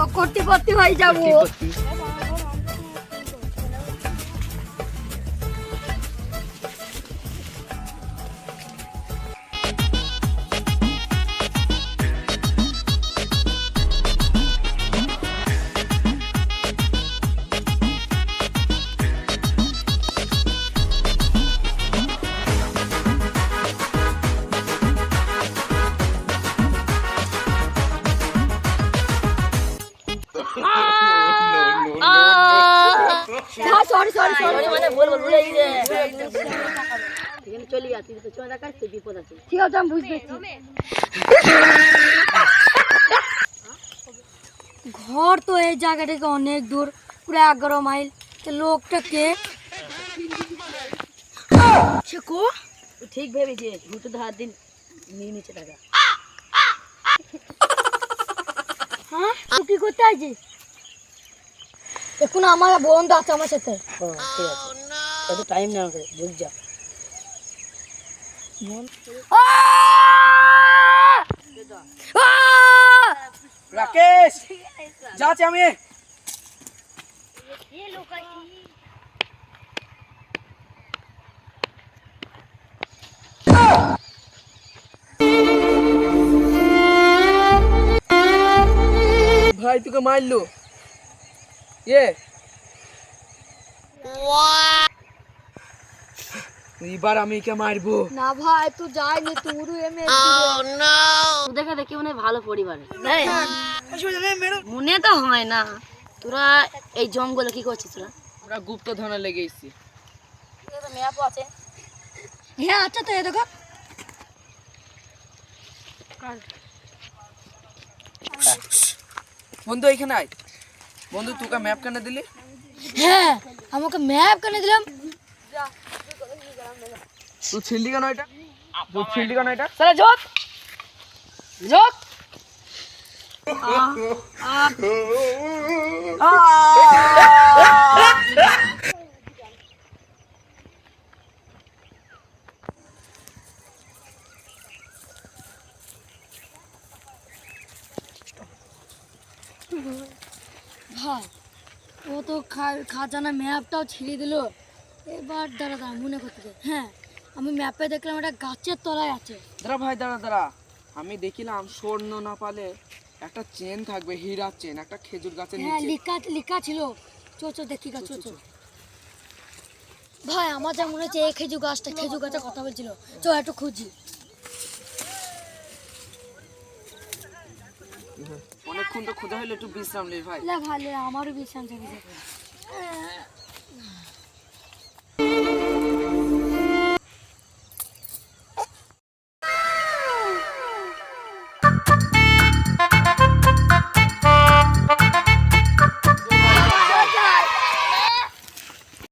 চোখ করতে করতে হয়ে যাব। সরি সরি সরি মানে ভুলে গিয়ে এখানে চলে যা তো চলে দেখাস তুই বিপদ আছে? ঠিক আছে আমি বুঝতে ঘর তো এই জায়গা থেকে অনেক দূর পুরো এগারো মাইল। লোকটা কে? কো ঠিক ভেবেছিস ভুটু ধার দিন নিয়ে নিচে টাকা। হ্যাঁ তুই কি করতে আছিস এখন আমার বন্ধু আছে আমার সাথে। ও ঠিক আছে। একটু টাইম নেওয়া করে বুঝ যা। রাকেশ যাচ্ছি আমি। ভাই তোকে মারলো। এ এবার আমি কে মারবো। না ভাই তুই তুরু এমে তোদেরকে দেখে মনে ভালো পরিবারে। মনে তো হয় না। তোরা এই জঙ্গলে কি করছিস তোরা? আমরা গুপ্ত ধনে লেগে আছে হ্যাঁ আচ্ছা তো এ দেখো। বন্ধু এখানে আয়। বন্ধু তোকে ম্যাপ কেন দিলি হ্যাঁ আমাকে ম্যাপ কেন দিলাম তুই ছিললি কেন এটা তুই ছিললি কেন এটা চলে যোগ যোগ ভাই ও তো খাজানা ম্যাপটাও ছিঁড়ে দিল। এবার দাঁড়া দাঁড়া মনে করতে দে। হ্যাঁ আমি ম্যাপে দেখলাম একটা গাছের তলায় আছে। দাঁড়া ভাই দাঁড়া দাঁড়া। আমি দেখিলাম স্বর্ণ না পালে একটা চেন থাকবে হীরার চেন একটা খেজুর গাছের হ্যাঁ লিখা লিখা ছিল। চো চো দেখি গা চো চো ভাই আমার যা মনে হচ্ছে এই খেজুর গাছটা খেজুর গাছে কথা বলছিল। চো একটু খুঁজি। অনেকক্ষণ তো ক্ষুধা হলে একটু বিশ্রাম নেই ভাই। ভালো আমারও বিশ্রাম চাই